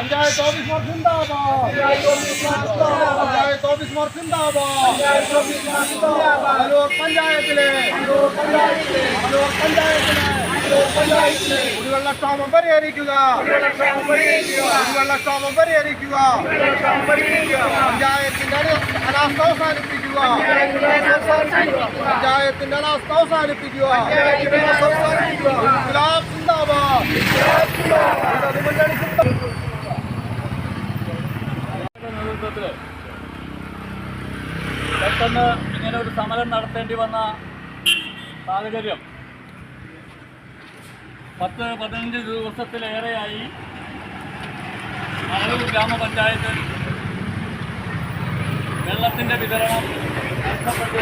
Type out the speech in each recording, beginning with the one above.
Panchayat officer സിന്ദാബാദ് panchayat officer സിന്ദാബാദ്. അലൂർ പഞ്ചായത്തിലെ അലൂർ പഞ്ചായത്തിലെ പരിഹരിക്കുക കുടിവെള്ളക്ഷാമം പരിഹരിക്കുക പഞ്ചായത്തിന്റെ അന- അനാസ്ഥ അവസാനിപ്പിക്കുക പഞ്ചായത്തിന്റെ അനാസ്ഥ അവസാനിപ്പിക്കുക സിന്ദാബാദ് പെട്ടെന്ന് ഇങ്ങനെ ഒരു സമരം നടത്തേണ്ടി വന്ന സാഹചര്യം പത്ത് പതിനഞ്ച് ദിവസത്തിലേറെയായി മണലൂർ ഗ്രാമപഞ്ചായത്ത് വെള്ളത്തിന്റെ വിതരണം നഷ്ടപ്പെട്ടു.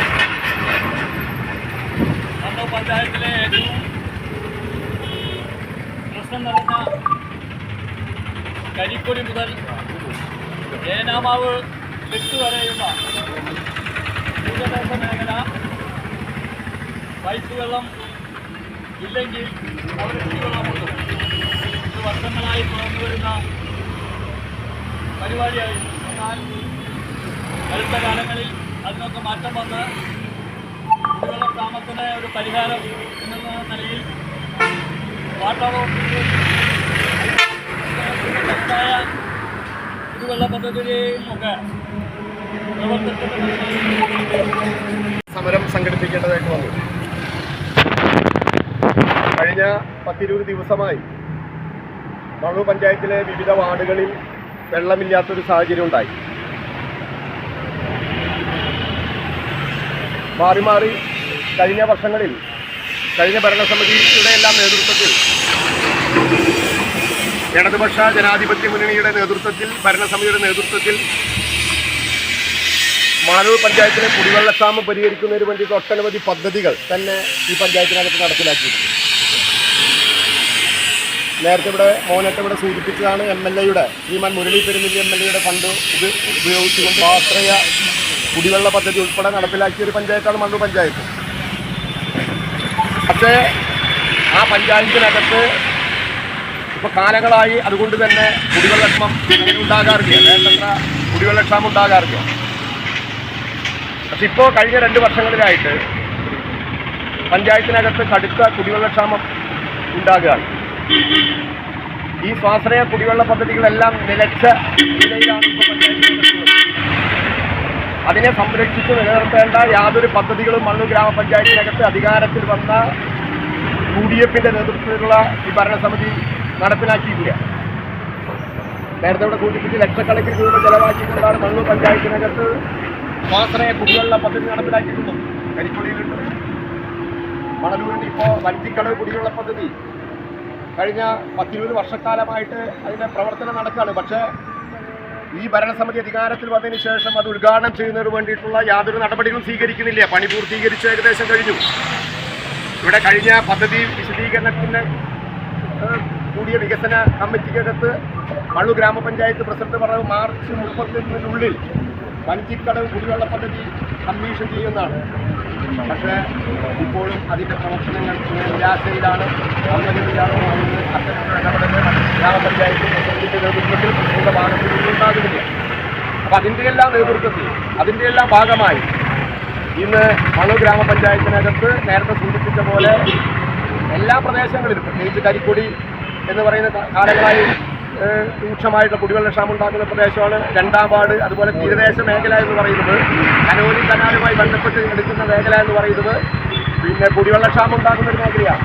കണ്ണൂർ പഞ്ചായത്തിലെ ഏറ്റവും പ്രശ്നം നടന്ന കരിക്കൊടി മുതൽ ഏനാമാവ് തീരദേശ മേഖല. പൈപ്പ് വെള്ളം ഇല്ലെങ്കിൽ അവിടെ ഇത് വർഷങ്ങളായി തുറന്നു വരുന്ന പരിപാടിയായിരുന്നു എന്നാൽ അടുത്ത കാലങ്ങളിൽ അതിനൊക്കെ മാറ്റം വന്ന് കുടിവെള്ള ക്ഷാമത്തിന് ഒരു പരിഹാരം എന്ന നിലയിൽ വാട്ടർ തെറ്റായ സമരം സംഘടിപ്പിക്കേണ്ടതായിട്ട് വന്നു. കഴിഞ്ഞ പത്തിരുപത് ദിവസമായി മണൂർ പഞ്ചായത്തിലെ വിവിധ വാർഡുകളിൽ വെള്ളമില്ലാത്തൊരു സാഹചര്യം ഉണ്ടായി. മാറി മാറി കഴിഞ്ഞ വർഷങ്ങളിൽ കഴിഞ്ഞ ഭരണസമിതിയുടെ എല്ലാം നേതൃത്വത്തിൽ ഇടതുപക്ഷ ജനാധിപത്യ മുന്നണിയുടെ നേതൃത്വത്തിൽ ഭരണസമിതിയുടെ നേതൃത്വത്തിൽ മാനൂർ പഞ്ചായത്തിലെ കുടിവെള്ളക്ഷാമം പരിഹരിക്കുന്നതിന് വേണ്ടിയിട്ട് ഒട്ടനവധി പദ്ധതികൾ തന്നെ ഈ പഞ്ചായത്തിനകത്ത് നടപ്പിലാക്കിയിട്ടുണ്ട്. നേരത്തെ ഇവിടെ മോനത്തെ ഇവിടെ സൂചിപ്പിച്ചതാണ് എം എൽ എയുടെ ശ്രീമാൻ മുരളി പെരുമില്ലി എം എൽ എയുടെ ഫണ്ട് ഉപ- ഉപയോഗിച്ചുകൊണ്ട് ആശ്രയ കുടിവെള്ള പദ്ധതി ഉൾപ്പെടെ നടപ്പിലാക്കിയ ഒരു പഞ്ചായത്താണ് മണ്ണൂർ പഞ്ചായത്ത്. പക്ഷേ ആ പഞ്ചായത്തിനകത്ത് ഇപ്പോൾ കാലങ്ങളായി അതുകൊണ്ട് തന്നെ കുടിവെള്ളക്ഷമം ഉണ്ടാകാറില്ല. വേണ്ടത്ര കുടിവെള്ളക്ഷാമം ഉണ്ടാകാറില്ല. പക്ഷെ ഇപ്പോൾ കഴിഞ്ഞ രണ്ട് വർഷങ്ങളിലായിട്ട് പഞ്ചായത്തിനകത്ത് കടുത്ത കുടിവെള്ളക്ഷാമം ഉണ്ടാകുകയാണ്. ഈ സ്വാശ്രയ കുടിവെള്ള പദ്ധതികളെല്ലാം നിലച്ച നിലയിലാണ് അതിനെ സംരക്ഷിച്ച് നിലനിർത്തേണ്ട യാതൊരു പദ്ധതികളും മണ്ണൂർ ഗ്രാമപഞ്ചായത്തിനകത്ത് അധികാരത്തിൽ വന്ന യു ഡി എഫിന്റെ നേതൃത്വത്തിലുള്ള ഈ ഭരണസമിതി നടപ്പിലാക്കിയില്ല നേരത്തെ ഇവിടെ സൂചിപ്പിച്ച് ലക്ഷക്കണക്കിന് രൂപ ചെലവാക്കിക്കൊണ്ടാണ് മണ്ണൂർ പഞ്ചായത്തിനകത്ത് സ്വാശ്രയ കുടിവെള്ള പദ്ധതി നടപ്പിലാക്കിയിട്ടുള്ളത്. കരിക്കുടിയിലുണ്ട്. മണലൂരിൽ ഇപ്പോൾ വഞ്ചിക്കടവ് കുടിവെള്ള പദ്ധതി. കഴിഞ്ഞ പത്തിരുപത് വർഷക്കാലമായിട്ട് അതിന്റെ പ്രവർത്തനം നടക്കുകയാണ്. പക്ഷേ ഈ ഭരണസമിതി അധികാരത്തിൽ വന്നതിന് ശേഷം അത് ഉദ്ഘാടനം ചെയ്യുന്നതിന് വേണ്ടിയിട്ടുള്ള യാതൊരു നടപടികളും സ്വീകരിക്കുന്നില്ല. പണി പൂർത്തീകരിച്ച് ഏകദേശം കഴിഞ്ഞു. ഇവിടെ കഴിഞ്ഞ പദ്ധതി വിശദീകരണത്തിന് ഏഹ്, കൂടിയ വികസന കമ്മിറ്റിക്കകത്ത് മള്ളു ഗ്രാമപഞ്ചായത്ത് പ്രസിഡന്റ് പറഞ്ഞത് മാർച്ച് മുപ്പത്തിനുള്ളിൽ വഞ്ചിക്കടവ് കുടിവെള്ള പദ്ധതി കമ്മീഷൻ ചെയ്യുന്നതാണ്. പക്ഷേ ഇപ്പോഴും അതിന്റെ പ്രവർത്തനങ്ങൾ നിരാശയിലാണ് അമ്മഗതിയിലാണ് പോകുന്നത്. അത്തരത്തിലുള്ള ഇടപെടൽ ഗ്രാമപഞ്ചായത്ത് പ്രസിഡന്റിന്റെ നേതൃത്വത്തിൽ പ്രസിഡന്റ് ഭാഗത്തിൽ അതിന്റെ നേതൃത്വത്തിൽ അതിന്റെ ഭാഗമായി ഇന്ന് മണു ഗ്രാമപഞ്ചായത്തിനകത്ത് നേരത്തെ സൂചിപ്പിച്ച പോലെ എല്ലാ പ്രദേശങ്ങളിലും പ്രത്യേകിച്ച് കരിക്കൊടി എന്ന് പറയുന്ന കാലങ്ങളായി രൂക്ഷമായിട്ടുള്ള കുടിവെള്ള ക്ഷാമം ഉണ്ടാക്കുന്ന പ്രദേശമാണ് രണ്ടാം വാർഡ് അതുപോലെ തീരദേശ മേഖല എന്ന് പറയുന്നത്. കനോലി കനാലുമായി ബന്ധപ്പെട്ട് എടുക്കുന്ന മേഖല എന്ന് പറയുന്നത് പിന്നെ കുടിവെള്ള ക്ഷാമം ഉണ്ടാക്കുന്ന ഒരു മേഖലയാണ്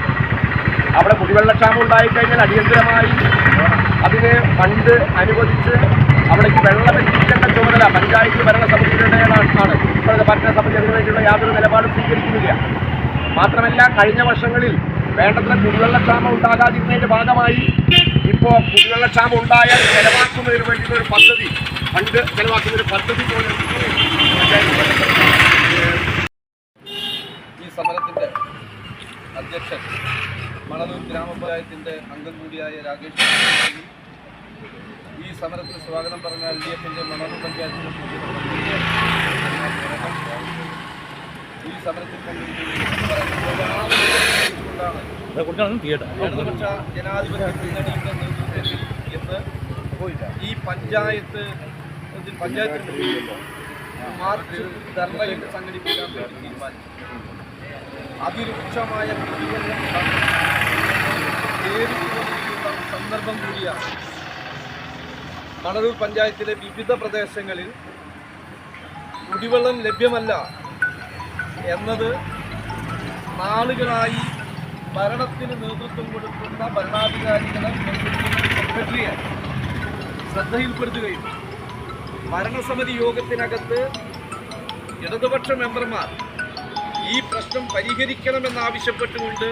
അവിടെ കുടിവെള്ള ക്ഷാമം ഉണ്ടായിക്കഴിഞ്ഞാൽ അടിയന്തരമായി അതിന് ഫണ്ട് അനുവദിച്ച് അവിടേക്ക് വെള്ളം എത്തിക്കേണ്ട ചുമതല പഞ്ചായത്ത് ഭരണസമിതിയുടേതാണ് ഇപ്പോഴത്തെ ഭരണസമിതി അതിനു വേണ്ടിയുള്ള യാതൊരു നിലപാടും സ്വീകരിക്കുന്നില്ല. മാത്രമല്ല കഴിഞ്ഞ വർഷങ്ങളിൽ വേണ്ടത്ര കുടിവെള്ളക്ഷാമം ഉണ്ടാകാതിരുന്നതിന്റെ ഭാഗമായി ഇപ്പോൾ കുടിവെള്ളക്ഷാമം ഉണ്ടായാൽ ചെലവാക്കുന്നതിന് വേണ്ടിയിട്ട് ഒരു പദ്ധതി. ഫണ്ട് ചെലവാക്കുന്ന ഒരു പദ്ധതി പോലെ ഈ സമരത്തിന്റെ അധ്യക്ഷൻ മണലൂർ ഗ്രാമപഞ്ചായത്തിന്റെ അംഗം കൂടിയായ രാകേഷ് ഈ സമരത്തിന് സ്വാഗതം പറഞ്ഞ എൽ ഡി എഫിന്റെ മണലൂർ പഞ്ചായത്തിന്റെ പ്രസിഡന്റ് ഈ സമരത്തിൽ പങ്കെടുക്കുന്നതുകൊണ്ടാണ് ഇടതുപക്ഷ തിയേറ്റർ. ഈ പഞ്ചായത്ത് മാർച്ച് സംഘടിപ്പിക്കാൻ തീരുമാനിച്ചു. അതിരൂക്ഷമായ സന്ദർഭം കൂടിയാണ്. മണലൂർ പഞ്ചായത്തിലെ വിവിധ പ്രദേശങ്ങളിൽ കുടിവെള്ളം ലഭ്യമല്ല എന്നത് നാളുകളായി ഭരണത്തിന് നേതൃത്വം കൊടുക്കുന്ന ഭരണാധികാരികളെ സെക്രട്ടറിയെ ശ്രദ്ധയിൽപ്പെടുത്തുകയും ഭരണസമിതി യോഗത്തിനകത്ത് ഇടതുപക്ഷ മെമ്പർമാർ ഈ പ്രശ്നം പരിഹരിക്കണമെന്നാവശ്യപ്പെട്ടുകൊണ്ട്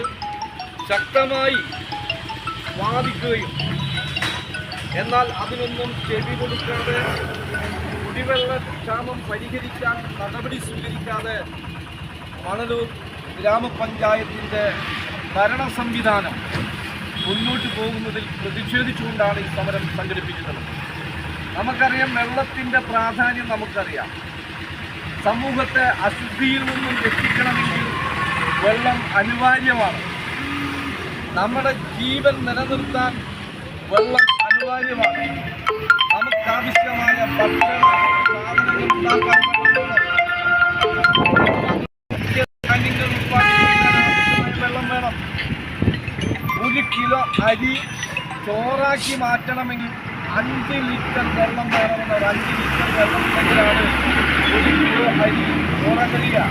ശക്തമായി വാദിക്കുകയും എന്നാൽ അതിനൊന്നും ചെവി കൊടുക്കാതെ കുടിവെള്ള ക്ഷാമം പരിഹരിക്കാൻ നടപടി സ്വീകരിക്കാതെ മണലൂർ ഗ്രാമപഞ്ചായത്തിന്റെ ഭരണ സംവിധാനം മുന്നോട്ട് പോകുന്നതിൽ പ്രതിഷേധിച്ചുകൊണ്ടാണ് ഈ സമരം സംഘടിപ്പിക്കുന്നത്. നമുക്കറിയാം വെള്ളത്തിന്റെ പ്രാധാന്യം നമുക്കറിയാം. സമൂഹത്തെ അശുദ്ധിയിൽ നിന്നും രക്ഷിക്കണമെങ്കിൽ വെള്ളം അനിവാര്യമാണ്. നമ്മുടെ ജീവൻ നിലനിർത്താൻ വെള്ളം അനിവാര്യമാണ്. നമുക്കാവശ്യമായ ഭക്ഷണ സാധനങ്ങൾ ഉണ്ടാക്കാൻ കിലോ അരി ചോറാക്കി മാറ്റണമെങ്കിൽ അഞ്ച് ലിറ്റർ വെള്ളം വേണമെന്ന് ഒരു അഞ്ച് ലിറ്റർ വെള്ളം ഉണ്ടെങ്കിലാണ് ഒരു കിലോ അരി ചോറാക്കിയ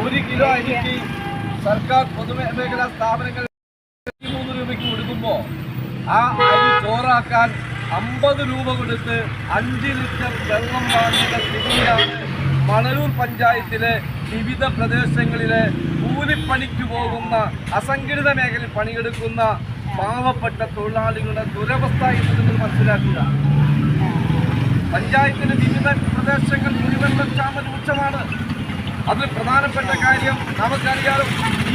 ഒരു കിലോ അരിക്ക് സർക്കാർ പൊതുമേഖലാ സ്ഥാപനങ്ങൾ മൂന്ന് രൂപയ്ക്ക് കൊടുക്കുമ്പോൾ ആ അരി ചോറാക്കാൻ അമ്പത് രൂപ കൊടുത്ത് അഞ്ച് ലിറ്റർ വെള്ളം വാങ്ങുന്ന സ്ഥിതിയാണ് മണലൂർ പഞ്ചായത്തിലെ വിവിധ പ്രദേശങ്ങളിലെ കൂലിപ്പണിക്ക് പോകുന്ന അസംഘടിത മേഖലയിൽ പണിയെടുക്കുന്ന പാവപ്പെട്ട തൊഴിലാളികളുടെ ദുരവസ്ഥ എന്ന് മനസ്സിലാക്കുക. പഞ്ചായത്തിന്റെ വിവിധ പ്രദേശങ്ങൾ മുഴുവൻ ക്ഷാമ രൂക്ഷമാണ് അതിൽ പ്രധാനപ്പെട്ട കാര്യം നമുക്കറിയാം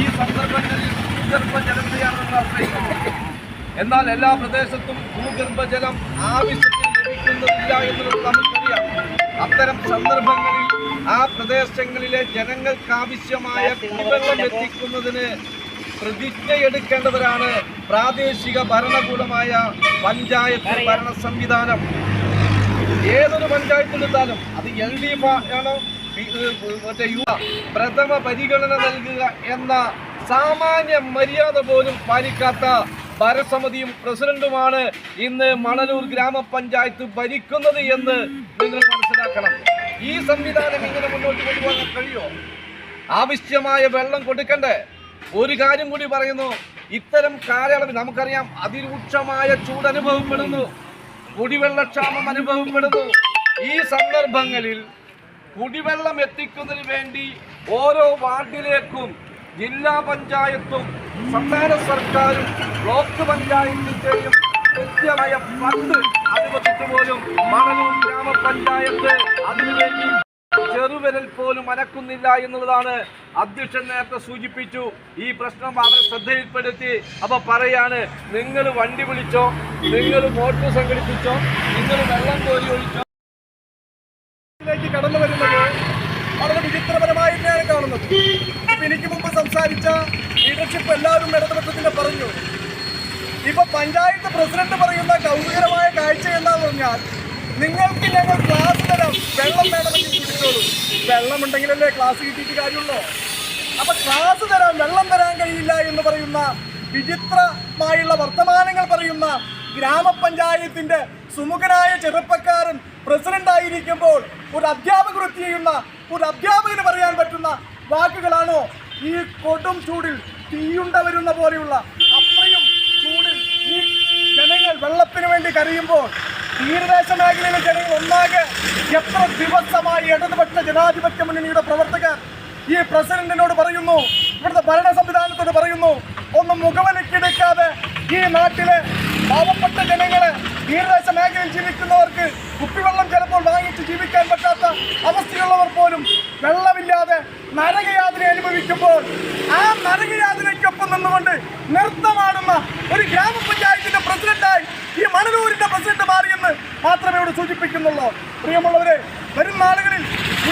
ഈ സന്ദർഭങ്ങളിൽ ഭൂഗർഭ ജലത്തെയാണ് നമ്മൾ എന്നാൽ എല്ലാ പ്രദേശത്തും ഭൂഗർഭജലം ആവശ്യത്തിൽ ലഭിക്കുന്നില്ല എന്നുള്ളത് നമുക്കറിയാം. അത്തരം സന്ദർഭങ്ങളിൽ ആ പ്രദേശങ്ങളിലെ ജനങ്ങൾക്ക് ആവശ്യമായ കുടിവെള്ളം എത്തിക്കുന്നതിന് പ്രതിജ്ഞയെടുക്കേണ്ടവരാണ് പ്രാദേശിക ഭരണകൂടമായ പഞ്ചായത്ത് ഭരണ സംവിധാനം ഏതൊരു പഞ്ചായത്തെടുത്താലും അത് എൽ ഡി എഫ് ആണോ? മറ്റേ യു പ്രഥമ പരിഗണന നൽകുക എന്ന സാമാന്യ മര്യാദ പോലും പാലിക്കാത്ത ഭരസമിതിയും പ്രസിഡന്റുമാണ് ഇന്ന് മണലൂർ ഗ്രാമപഞ്ചായത്ത് ഭരിക്കുന്നത് എന്ന് നിങ്ങൾ മനസ്സിലാക്കണം. ഈ സംവിധാനം ഇങ്ങനെ മുന്നോട്ട് കൊണ്ടുപോകാൻ കഴിയോ? ആവശ്യമായ വെള്ളം കൊടുക്കണ്ടേ? ഒരു കാര്യം കൂടി പറയുന്നു. ഇത്തരം കാലയളവിൽ നമുക്കറിയാം അതിരൂക്ഷമായ ചൂട് അനുഭവപ്പെടുന്നു കുടിവെള്ളക്ഷാമം അനുഭവപ്പെടുന്നു. ഈ സന്ദർഭങ്ങളിൽ കുടിവെള്ളം എത്തിക്കുന്നതിന് വേണ്ടി ഓരോ വാർഡിലേക്കും ജില്ലാ പഞ്ചായത്തും സംസ്ഥാന സർക്കാരും ബ്ലോക്ക് പഞ്ചായത്തിന്റെയും കൃത്യമായ ഫണ്ട് അനുവദിച്ചു പോലും മണലൂർ ഗ്രാമപഞ്ചായത്ത് അതിനുവേണ്ടി ചെറുവിരൽ പോലും അനക്കുന്നില്ല എന്നുള്ളതാണ് അധ്യക്ഷൻ നേരത്തെ സൂചിപ്പിച്ചു. ഈ പ്രശ്നം അവരെ ശ്രദ്ധയിൽപ്പെടുത്തി. അപ്പൊ പറയാണ് നിങ്ങൾ വണ്ടി വിളിച്ചോ നിങ്ങൾ മോട്ടോർ സംഘടിപ്പിച്ചോ നിങ്ങൾ വെള്ളം കോരി ഒഴിച്ചോ ഇപ്പൊ പഞ്ചായത്ത് പ്രസിഡന്റ് പറയുന്ന കൗതുകരമായ കാഴ്ച എന്താന്ന് പറഞ്ഞാൽ നിങ്ങൾക്ക് ഞങ്ങൾ ക്ലാസ് തരാം. വെള്ളം വേണമെങ്കിൽ കുടിച്ചോളൂ. വെള്ളമുണ്ടെങ്കിലല്ലേ ക്ലാസ് കിട്ടിയിട്ട് കാര്യമുള്ളൂ. അപ്പൊ ക്ലാസ് തരാം. വെള്ളം തരാൻ കഴിയില്ല എന്ന് പറയുന്ന വിചിത്രമായുള്ള വർത്തമാനങ്ങൾ പറയുന്ന ഗ്രാമപഞ്ചായത്തിന്റെ സുമുഖനായ ചെറുപ്പക്കാരൻ പ്രസിഡന്റ് ആയിരിക്കുമ്പോൾ ഒരു അധ്യാപക വൃത്തി ചെയ്യുന്ന ഒരു അധ്യാപകന് പറയാൻ പറ്റുന്ന വാക്കുകളാണോ? ഈ കൊടും ചൂടിൽ തീയുണ്ട വരുന്ന പോലെയുള്ള വെള്ളത്തിന് വേണ്ടി കരയുമ്പോൾ തീരദേശ മേഖലയിലെ ജനങ്ങൾ ഒന്നാകെ എത്ര ദിവസമായി ഇടതുപക്ഷ ജനാധിപത്യ മുന്നണിയുടെ പ്രവർത്തകർ ഈ പ്രസിഡന്റിനോട് പറയുന്നു ഇവിടുത്തെ ഭരണ സംവിധാനത്തോട് പറയുന്നു ഒന്ന് മുഖവലക്കെടുക്കാതെ ഈ നാട്ടിലെ പാവപ്പെട്ട ജനങ്ങളെ തീരദേശ മേഖലയിൽ ജീവിക്കുന്നവർക്ക് കുപ്പിവെള്ളം ചിലപ്പോൾ വാങ്ങിച്ച് ജീവിക്കാൻ പറ്റാത്ത അവസ്ഥയുള്ളവർ പോലും വെള്ളമില്ലാതെ നരകയാതന അനുഭവിക്കുമ്പോൾ ആ നരകയാതനയ്ക്കൊപ്പം നിന്നുകൊണ്ട് നൃത്തമാടുന്ന ഒരു ഈ പ്രസിഡന്റ് മാറിയെന്ന് മാത്രമേ ഇവിടെ സൂചിപ്പിക്കുന്നുള്ളൂ. പ്രിയമുള്ളവരെ വരും നാളുകളിൽ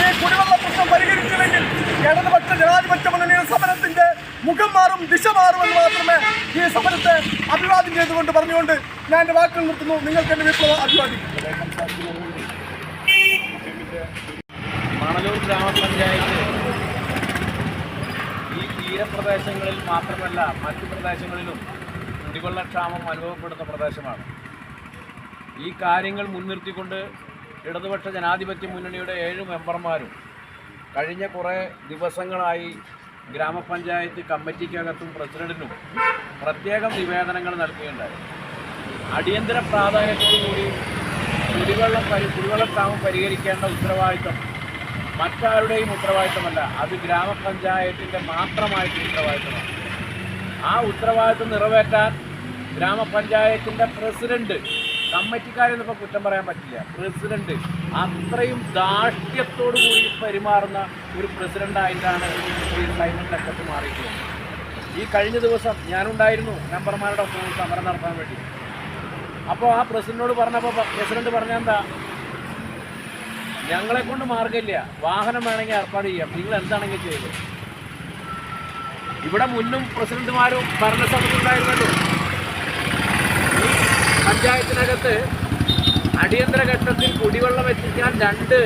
ഈ കുടിവെള്ള പ്രശ്നം പരിഹരിച്ചില്ലെങ്കിൽ ഇടതുപക്ഷ ജനാധിപത്യ മുന്നണിയുടെ സമരത്തിന്റെ മുഖം മാറും ദിശ മാറുമെന്ന് മാത്രമേ ഈ സമരത്തെ അഭിവാദ്യം ചെയ്തുകൊണ്ട് പറഞ്ഞുകൊണ്ട് ഞാൻ എന്റെ വാക്കുകൾ നിർത്തുന്നു. നിങ്ങൾക്ക് എന്റെ വിപ്ലവം അഭിവാദിക്കും മണലൂർ ഗ്രാമപഞ്ചായത്ത് ഈ തീരപ്രദേശങ്ങളിൽ മാത്രമല്ല മറ്റു പ്രദേശങ്ങളിലും കുടിവെള്ളക്ഷാമം അനുഭവപ്പെടുന്ന പ്രദേശമാണ്. ഈ കാര്യങ്ങൾ മുൻനിർത്തിക്കൊണ്ട് ഇടതുപക്ഷ ജനാധിപത്യ മുന്നണിയുടെ ഏഴ് മെമ്പർമാരും കഴിഞ്ഞ കുറേ ദിവസങ്ങളായി ഗ്രാമപഞ്ചായത്ത് കമ്മിറ്റിക്കകത്തും പ്രസിഡന്റിനും പ്രത്യേകം നിവേദനങ്ങൾ നൽകുകയുണ്ടായി. അടിയന്തര പ്രാധാന്യത്തോടുകൂടി കുടിവെള്ളം പരി കുടിവെള്ളക്ഷാമം പരിഹരിക്കേണ്ട ഉത്തരവാദിത്തം മറ്റാരുടെയും ഉത്തരവാദിത്തമല്ല അത് ഗ്രാമപഞ്ചായത്തിന്റെ മാത്രമായിട്ട് ഉത്തരവാദിത്തമാണ്. ആ ഉത്തരവാദിത്തം നിറവേറ്റാൻ ഗ്രാമപഞ്ചായത്തിന്റെ പ്രസിഡന്റ് കമ്മിറ്റിക്കാരെന്ന് ഇപ്പോൾ കുറ്റം പറയാൻ പറ്റില്ല. പ്രസിഡന്റ് അത്രയും ദാഷ്ട്യത്തോടു കൂടി പെരുമാറുന്ന ഒരു പ്രസിഡന്റായിട്ടാണ് ഈ സൈമൺ ലക്കത്ത് മാറിയിട്ടുള്ളത്. ഈ കഴിഞ്ഞ ദിവസം ഞാനുണ്ടായിരുന്നു മെമ്പർമാരുടെ ഒപ്പം സമരം നടത്താൻ വേണ്ടി. അപ്പോൾ ആ പ്രസിഡന്റിനോട് പറഞ്ഞപ്പോൾ പ്രസിഡന്റ് പറഞ്ഞെന്താ? ഞങ്ങളെ കൊണ്ട് മാർഗമില്ല. വാഹനം വേണമെങ്കിൽ ഏർപ്പാട് ചെയ്യാം. നിങ്ങൾ എന്താണെങ്കിൽ ചെയ്തു. ഇവിടെ മുന്നും പ്രസിഡന്റുമാരും ഭരണസമിതി ഉണ്ടായിരുന്നല്ലോ പഞ്ചായത്തിനകത്ത് അടിയന്തര ഘട്ടത്തിൽ കുടിവെള്ളം എത്തിക്കാൻ രണ്ട്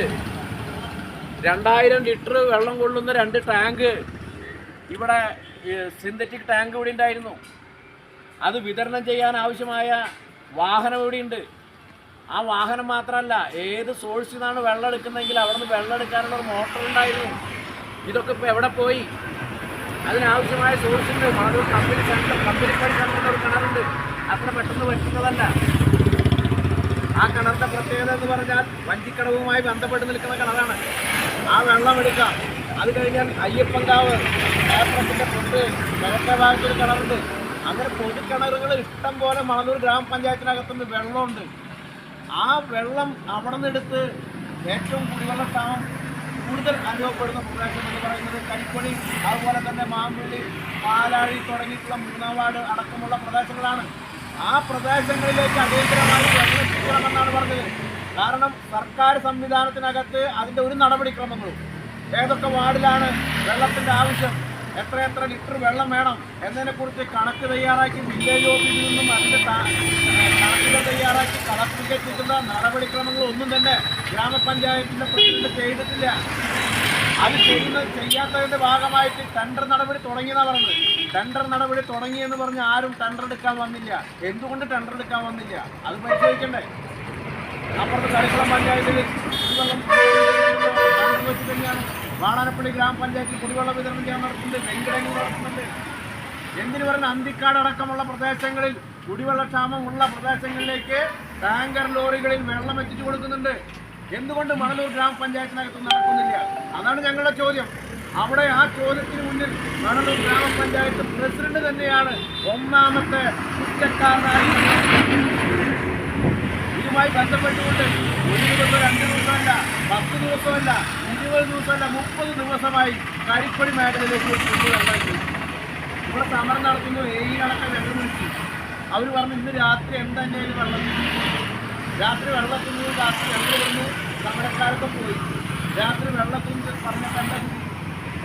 രണ്ടായിരം ലിറ്റർ വെള്ളം കൊള്ളുന്ന രണ്ട് ടാങ്ക് ഇവിടെ സിന്തറ്റിക് ടാങ്ക് ഇവിടെ ഉണ്ടായിരുന്നു. അത് വിതരണം ചെയ്യാൻ ആവശ്യമായ വാഹനം ഇവിടെ ഉണ്ട്. ആ വാഹനം മാത്രമല്ല ഏത് സോഴ്സിൽ നിന്നാണ് വെള്ളം എടുക്കുന്നതെങ്കിൽ അവിടെ നിന്ന് വെള്ളം എടുക്കാനുള്ള ഒരു മോട്ടർ ഉണ്ടായിരുന്നു. ഇതൊക്കെ ഇപ്പോൾ എവിടെ പോയി? അതിനാവശ്യമായ സോഴ്സുണ്ട് മാധവ് കമ്പനി സെന്റർ കമ്പനി പണി സെന്ററിൽ ഒരു കിണറുണ്ട്. അത്ര പെട്ടെന്ന് പറ്റുന്നതല്ല ആ കിണറിന്റെ പ്രത്യേകത എന്ന് പറഞ്ഞാൽ വഞ്ചിക്കടവുമായി ബന്ധപ്പെട്ട് നിൽക്കുന്ന കിണറാണ്. ആ വെള്ളം എടുക്കാം. അത് കഴിഞ്ഞാൽ അയ്യപ്പങ്കാവ് ക്ഷേത്രത്തിന്റെ തൊട്ട് കിഴക്കേ ഭാഗത്തൊരു കിണറുണ്ട്. അങ്ങനെ പൊതുക്കിണറുകൾ ഇഷ്ടം പോലെ മണലൂർ ഗ്രാമപഞ്ചായത്തിനകത്തുനിന്ന് വെള്ളമുണ്ട്. ആ വെള്ളം അവിടെ നിന്നെടുത്ത് ഏറ്റവും കുടിവെള്ള കുടിവെള്ളക്ഷാമം കൂടുതൽ അനുഭവപ്പെടുന്ന പ്രദേശം എന്ന് പറയുന്നത് കരിപ്പണി അതുപോലെ തന്നെ മാമ്പള്ളി പാലാഴി തുടങ്ങിയിട്ടുള്ള മൂന്നാം വാർഡ് അടക്കമുള്ള പ്രദേശങ്ങളാണ്. ആ പ്രദേശങ്ങളിലേക്ക് അടിയന്തരമായി എത്തിക്കണമെന്നാണ് പറഞ്ഞത്. കാരണം സർക്കാർ സംവിധാനത്തിനകത്ത് അതിന്റെ ഒരു നടപടിക്രമങ്ങളും ഏതൊക്കെ വാർഡിലാണ് വെള്ളത്തിന്റെ ആവശ്യം എത്ര എത്ര ലിറ്റർ വെള്ളം വേണം എന്നതിനെക്കുറിച്ച് കണക്ക് തയ്യാറാക്കി വില്ലേജ് ഓഫീസിൽ നിന്നും അതിന്റെ കണക്കുകൾ തയ്യാറാക്കി കളക്ടർക്ക് എത്തിക്കുന്ന നടപടിക്രമങ്ങളൊന്നും തന്നെ ഗ്രാമപഞ്ചായത്തിന്റെ പ്രസിഡന്റ് ചെയ്തിട്ടില്ല. അത് ചെയ്യുന്ന ചെയ്യാത്തതിന്റെ ഭാഗമായിട്ട് ടെൻഡർ നടപടി തുടങ്ങിയെന്നാ പറഞ്ഞത്. ടെൻഡർ നടപടി തുടങ്ങിയെന്ന് പറഞ്ഞ് ആരും ടെൻഡർ എടുക്കാൻ വന്നില്ല. എന്തുകൊണ്ട് ടെൻഡർ എടുക്കാൻ വന്നില്ല? അത് പരിശോധിക്കണ്ടേ? അപ്പുറത്ത് കളിക്കുളം പഞ്ചായത്തിൽ ടെൻഡർ വെച്ച് തന്നെയാണ്. വാടാനപ്പള്ളി ഗ്രാമപഞ്ചായത്തിൽ കുടിവെള്ള വിതരണം ചെയ്യാൻ നടത്തുന്നുണ്ട്. വെങ്കിടങ്ങി നടത്തുന്നുണ്ട്. എന്തിനു പറഞ്ഞ അന്തിക്കാട് അടക്കമുള്ള പ്രദേശങ്ങളിൽ കുടിവെള്ളക്ഷാമമുള്ള പ്രദേശങ്ങളിലേക്ക് ടാങ്കർ ലോറികളിൽ വെള്ളം എത്തിച്ചു കൊടുക്കുന്നുണ്ട്. എന്തുകൊണ്ട് മണലൂർ ഗ്രാമപഞ്ചായത്തിനകത്ത് നടക്കുന്നില്ല? അതാണ് ഞങ്ങളുടെ ചോദ്യം. അവിടെ ആ ചോദ്യത്തിന് മുന്നിൽ മണലൂർ ഗ്രാമപഞ്ചായത്ത് പ്രസിഡന്റ് തന്നെയാണ് ഒന്നാമത്തെ കുറ്റക്കാരനായി ഇതുമായി ബന്ധപ്പെട്ടുകൊണ്ട് ഒരു ദിവസം രണ്ട് ദിവസമല്ല പത്ത് ദിവസമല്ല ഇരുപത് ദിവസമല്ല മുപ്പത് ദിവസമായി കരിപ്പടി മേഖലയിലേക്ക് ഇവിടെ സമരം നടത്തുന്നു ഏഴിലടക്കം വെള്ളം വിളിച്ചു. അവർ പറഞ്ഞു ഇന്ന് രാത്രി എന്തായാലും വെള്ളം രാത്രി വെള്ളത്തിന് രാത്രി വെള്ളമിരുന്ന് സമരക്കാർക്ക് പോയി. രാത്രി വെള്ളത്തിന് പറഞ്ഞ എന്താ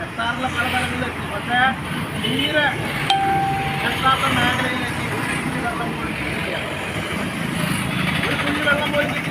എത്താറുള്ള പല സ്ഥലങ്ങളിലെത്തി. പക്ഷേ തീരെ എത്താത്ത മേഖലയിലേക്ക് ഒരു കുഞ്ഞു വെള്ളം പോയി കിട്ടിയില്ല. ഒരു കുഞ്ഞു വെള്ളം പോയി കിട്ടിയില്ല